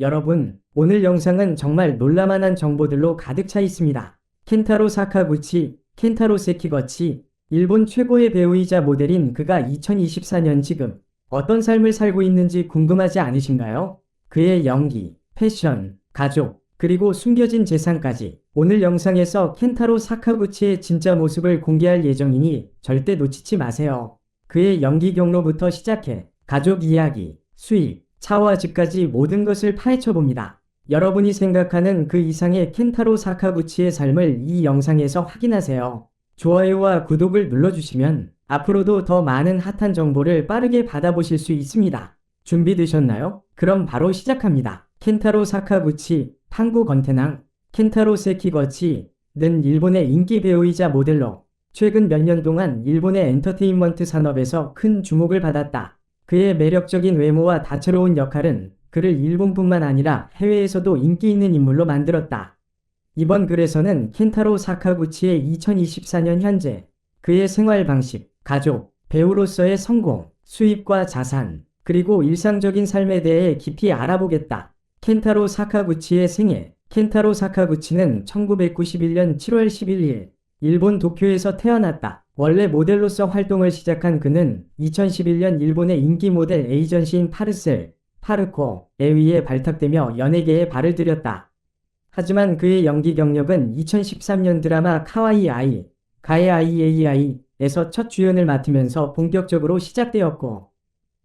여러분, 오늘 영상은 정말 놀라만한 정보들로 가득 차 있습니다. 켄타로 사카구치, 켄타로 세키거치, 일본 최고의 배우이자 모델인 그가 2024년 지금 어떤 삶을 살고 있는지 궁금하지 않으신가요? 그의 연기, 패션, 가족, 그리고 숨겨진 재산까지 오늘 영상에서 켄타로 사카구치의 진짜 모습을 공개할 예정이니 절대 놓치지 마세요. 그의 연기 경로부터 시작해 가족 이야기, 수입, 차와 집까지 모든 것을 파헤쳐 봅니다. 여러분이 생각하는 그 이상의 켄타로 사카구치의 삶을 이 영상에서 확인하세요. 좋아요와 구독을 눌러주시면 앞으로도 더 많은 핫한 정보를 빠르게 받아보실 수 있습니다. 준비되셨나요? 그럼 바로 시작합니다. 켄타로 사카구치, 판구 건태낭, 켄타로 세키거치는 일본의 인기 배우이자 모델로 최근 몇 년 동안 일본의 엔터테인먼트 산업에서 큰 주목을 받았다. 그의 매력적인 외모와 다채로운 역할은 그를 일본뿐만 아니라 해외에서도 인기 있는 인물로 만들었다. 이번 글에서는 켄타로 사카구치의 2024년 현재 그의 생활 방식, 가족, 배우로서의 성공, 수입과 자산, 그리고 일상적인 삶에 대해 깊이 알아보겠다. 켄타로 사카구치의 생애 켄타로 사카구치는 1991년 7월 11일 일본 도쿄에서 태어났다. 원래 모델로서 활동을 시작한 그는 2011년 일본의 인기 모델 에이전시인 파르셀, 파르코에 의해 발탁되며 연예계에 발을 들였다. 하지만 그의 연기 경력은 2013년 드라마 카와이 아이, 가에 아이 에이 아이에서 첫 주연을 맡으면서 본격적으로 시작되었고,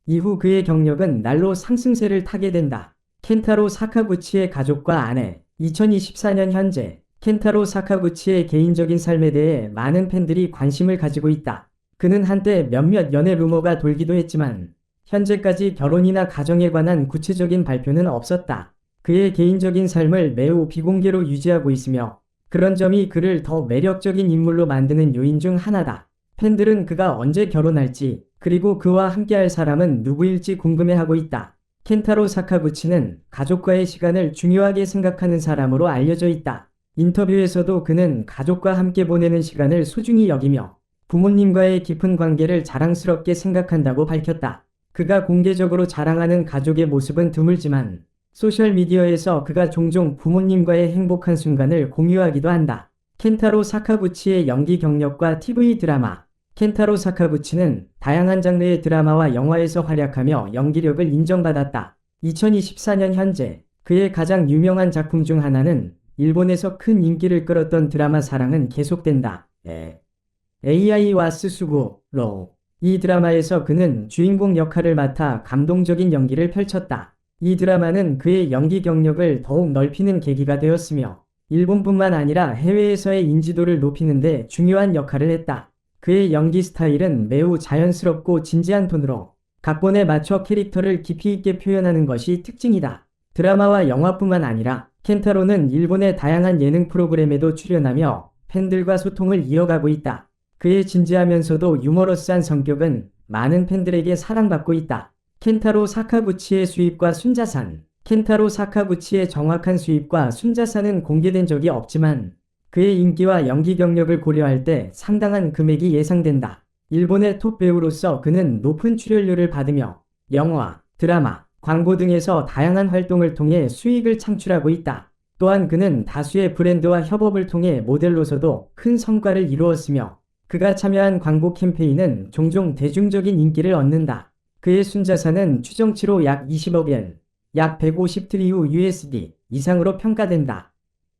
이후 그의 경력은 날로 상승세를 타게 된다. 켄타로 사카구치의 가족과 아내, 2024년 현재 켄타로 사카구치의 개인적인 삶에 대해 많은 팬들이 관심을 가지고 있다. 그는 한때 몇몇 연애 루머가 돌기도 했지만 현재까지 결혼이나 가정에 관한 구체적인 발표는 없었다. 그의 개인적인 삶을 매우 비공개로 유지하고 있으며 그런 점이 그를 더 매력적인 인물로 만드는 요인 중 하나다. 팬들은 그가 언제 결혼할지 그리고 그와 함께할 사람은 누구일지 궁금해하고 있다. 켄타로 사카구치는 가족과의 시간을 중요하게 생각하는 사람으로 알려져 있다. 인터뷰에서도 그는 가족과 함께 보내는 시간을 소중히 여기며 부모님과의 깊은 관계를 자랑스럽게 생각한다고 밝혔다. 그가 공개적으로 자랑하는 가족의 모습은 드물지만 소셜미디어에서 그가 종종 부모님과의 행복한 순간을 공유하기도 한다. 켄타로 사카구치의 연기 경력과 TV 드라마 켄타로 사카구치는 다양한 장르의 드라마와 영화에서 활약하며 연기력을 인정받았다. 2024년 현재 그의 가장 유명한 작품 중 하나는 일본에서 큰 인기를 끌었던 드라마 사랑은 계속된다. 에. AI와 스수구로 이 드라마에서 그는 주인공 역할을 맡아 감동적인 연기를 펼쳤다. 이 드라마는 그의 연기 경력을 더욱 넓히는 계기가 되었으며 일본뿐만 아니라 해외에서의 인지도를 높이는 데 중요한 역할을 했다. 그의 연기 스타일은 매우 자연스럽고 진지한 톤으로 각본에 맞춰 캐릭터를 깊이 있게 표현하는 것이 특징이다. 드라마와 영화뿐만 아니라 켄타로는 일본의 다양한 예능 프로그램에도 출연하며 팬들과 소통을 이어가고 있다. 그의 진지하면서도 유머러스한 성격은 많은 팬들에게 사랑받고 있다. 켄타로 사카구치의 수입과 순자산 켄타로 사카구치의 정확한 수입과 순자산은 공개된 적이 없지만 그의 인기와 연기 경력을 고려할 때 상당한 금액이 예상된다. 일본의 톱 배우로서 그는 높은 출연료를 받으며 영화, 드라마, 광고 등에서 다양한 활동을 통해 수익을 창출하고 있다. 또한 그는 다수의 브랜드와 협업을 통해 모델로서도 큰 성과를 이루었으며 그가 참여한 광고 캠페인은 종종 대중적인 인기를 얻는다. 그의 순자산은 추정치로 약 20억 엔, 약 150트리우 USD 이상으로 평가된다.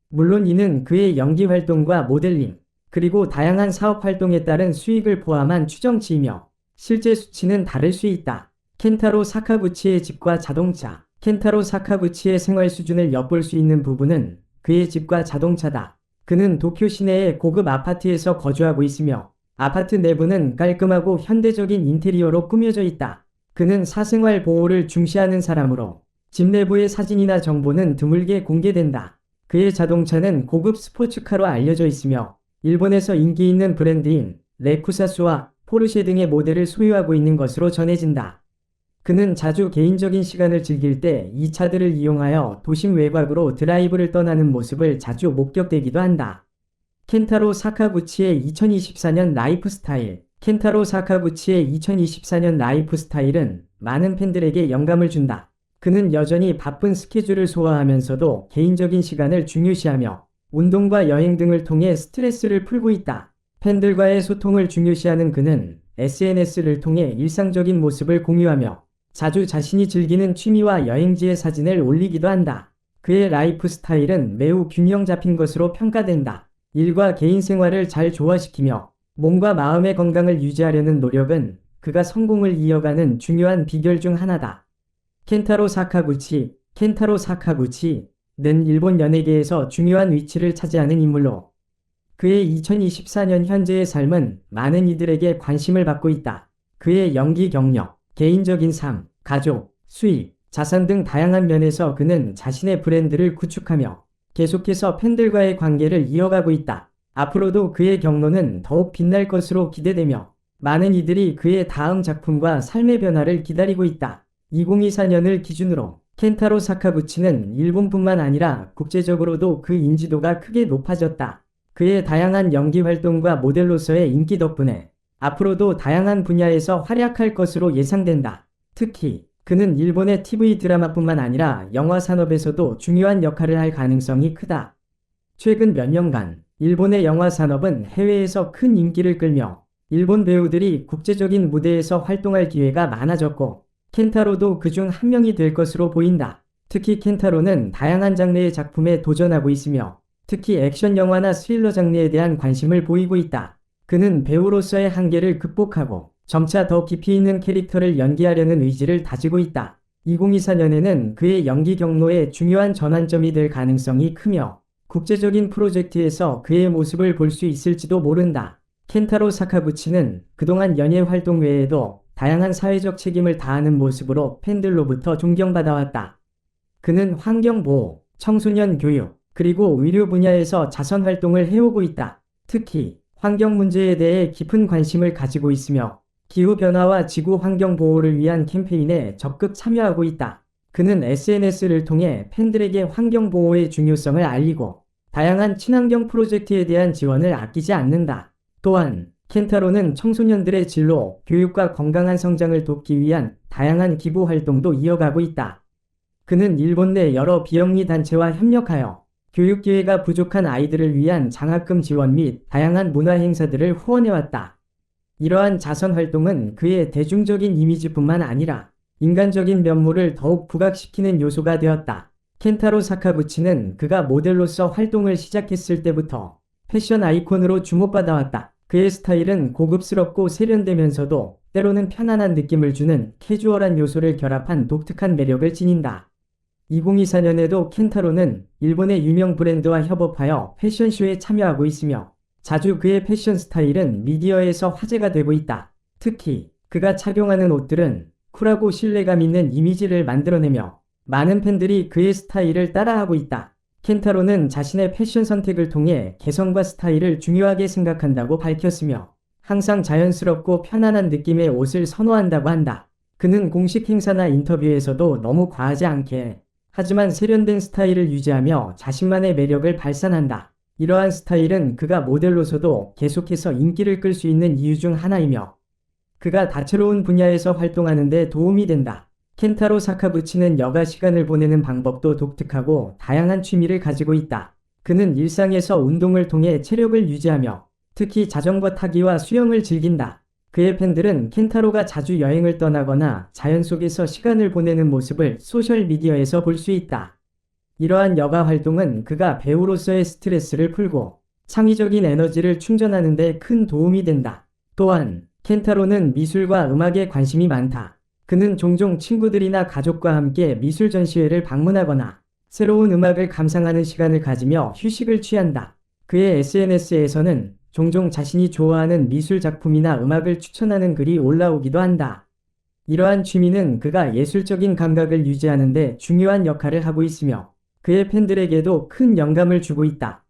물론 이는 그의 연기 활동과 모델링, 그리고 다양한 사업 활동에 따른 수익을 포함한 추정치이며 실제 수치는 다를 수 있다. 켄타로 사카구치의 집과 자동차 켄타로 사카구치의 생활 수준을 엿볼 수 있는 부분은 그의 집과 자동차다. 그는 도쿄 시내의 고급 아파트에서 거주하고 있으며 아파트 내부는 깔끔하고 현대적인 인테리어로 꾸며져 있다. 그는 사생활 보호를 중시하는 사람으로 집 내부의 사진이나 정보는 드물게 공개된다. 그의 자동차는 고급 스포츠카로 알려져 있으며 일본에서 인기 있는 브랜드인 레쿠사스와 포르쉐 등의 모델을 소유하고 있는 것으로 전해진다. 그는 자주 개인적인 시간을 즐길 때 이 차들을 이용하여 도심 외곽으로 드라이브를 떠나는 모습을 자주 목격되기도 한다. 켄타로 사카구치의 2024년 라이프 스타일 켄타로 사카구치의 2024년 라이프 스타일은 많은 팬들에게 영감을 준다. 그는 여전히 바쁜 스케줄을 소화하면서도 개인적인 시간을 중요시하며 운동과 여행 등을 통해 스트레스를 풀고 있다. 팬들과의 소통을 중요시하는 그는 SNS를 통해 일상적인 모습을 공유하며 자주 자신이 즐기는 취미와 여행지의 사진을 올리기도 한다. 그의 라이프 스타일은 매우 균형 잡힌 것으로 평가된다. 일과 개인 생활을 잘 조화시키며 몸과 마음의 건강을 유지하려는 노력은 그가 성공을 이어가는 중요한 비결 중 하나다. 켄타로 사카구치, 켄타로 사카구치는 일본 연예계에서 중요한 위치를 차지하는 인물로 그의 2024년 현재의 삶은 많은 이들에게 관심을 받고 있다. 그의 연기 경력, 개인적인 삶, 가족, 수입, 자산 등 다양한 면에서 그는 자신의 브랜드를 구축하며 계속해서 팬들과의 관계를 이어가고 있다. 앞으로도 그의 경로는 더욱 빛날 것으로 기대되며 많은 이들이 그의 다음 작품과 삶의 변화를 기다리고 있다. 2024년을 기준으로 켄타로 사카구치는 일본뿐만 아니라 국제적으로도 그 인지도가 크게 높아졌다. 그의 다양한 연기 활동과 모델로서의 인기 덕분에 앞으로도 다양한 분야에서 활약할 것으로 예상된다. 특히 그는 일본의 TV 드라마뿐만 아니라 영화 산업에서도 중요한 역할을 할 가능성이 크다. 최근 몇 년간 일본의 영화 산업은 해외에서 큰 인기를 끌며 일본 배우들이 국제적인 무대에서 활동할 기회가 많아졌고 켄타로도 그중 한 명이 될 것으로 보인다. 특히 켄타로는 다양한 장르의 작품에 도전하고 있으며 특히 액션 영화나 스릴러 장르에 대한 관심을 보이고 있다. 그는 배우로서의 한계를 극복하고 점차 더 깊이 있는 캐릭터를 연기하려는 의지를 다지고 있다. 2024년에는 그의 연기 경로에 중요한 전환점이 될 가능성이 크며 국제적인 프로젝트에서 그의 모습을 볼 수 있을지도 모른다. 켄타로 사카구치는 그동안 연예 활동 외에도 다양한 사회적 책임을 다하는 모습으로 팬들로부터 존경받아왔다. 그는 환경보호, 청소년 교육, 그리고 의료 분야에서 자선 활동을 해오고 있다. 특히 환경 문제에 대해 깊은 관심을 가지고 있으며 기후변화와 지구 환경 보호를 위한 캠페인에 적극 참여하고 있다. 그는 SNS를 통해 팬들에게 환경 보호의 중요성을 알리고 다양한 친환경 프로젝트에 대한 지원을 아끼지 않는다. 또한 켄타로는 청소년들의 진로, 교육과 건강한 성장을 돕기 위한 다양한 기부 활동도 이어가고 있다. 그는 일본 내 여러 비영리 단체와 협력하여 교육 기회가 부족한 아이들을 위한 장학금 지원 및 다양한 문화 행사들을 후원해왔다. 이러한 자선 활동은 그의 대중적인 이미지뿐만 아니라 인간적인 면모를 더욱 부각시키는 요소가 되었다. 켄타로 사카구치는 그가 모델로서 활동을 시작했을 때부터 패션 아이콘으로 주목받아왔다. 그의 스타일은 고급스럽고 세련되면서도 때로는 편안한 느낌을 주는 캐주얼한 요소를 결합한 독특한 매력을 지닌다. 2024년에도 켄타로는 일본의 유명 브랜드와 협업하여 패션쇼에 참여하고 있으며 자주 그의 패션 스타일은 미디어에서 화제가 되고 있다. 특히 그가 착용하는 옷들은 쿨하고 신뢰감 있는 이미지를 만들어내며 많은 팬들이 그의 스타일을 따라하고 있다. 켄타로는 자신의 패션 선택을 통해 개성과 스타일을 중요하게 생각한다고 밝혔으며 항상 자연스럽고 편안한 느낌의 옷을 선호한다고 한다. 그는 공식 행사나 인터뷰에서도 너무 과하지 않게 하지만 세련된 스타일을 유지하며 자신만의 매력을 발산한다. 이러한 스타일은 그가 모델로서도 계속해서 인기를 끌 수 있는 이유 중 하나이며 그가 다채로운 분야에서 활동하는 데 도움이 된다. 켄타로 사카부치는 여가 시간을 보내는 방법도 독특하고 다양한 취미를 가지고 있다. 그는 일상에서 운동을 통해 체력을 유지하며 특히 자전거 타기와 수영을 즐긴다. 그의 팬들은 켄타로가 자주 여행을 떠나거나 자연 속에서 시간을 보내는 모습을 소셜미디어에서 볼 수 있다. 이러한 여가 활동은 그가 배우로서의 스트레스를 풀고 창의적인 에너지를 충전하는 데 큰 도움이 된다. 또한 켄타로는 미술과 음악에 관심이 많다. 그는 종종 친구들이나 가족과 함께 미술 전시회를 방문하거나 새로운 음악을 감상하는 시간을 가지며 휴식을 취한다. 그의 SNS에서는 종종 자신이 좋아하는 미술 작품이나 음악을 추천하는 글이 올라오기도 한다. 이러한 취미는 그가 예술적인 감각을 유지하는 데 중요한 역할을 하고 있으며 그의 팬들에게도 큰 영감을 주고 있다.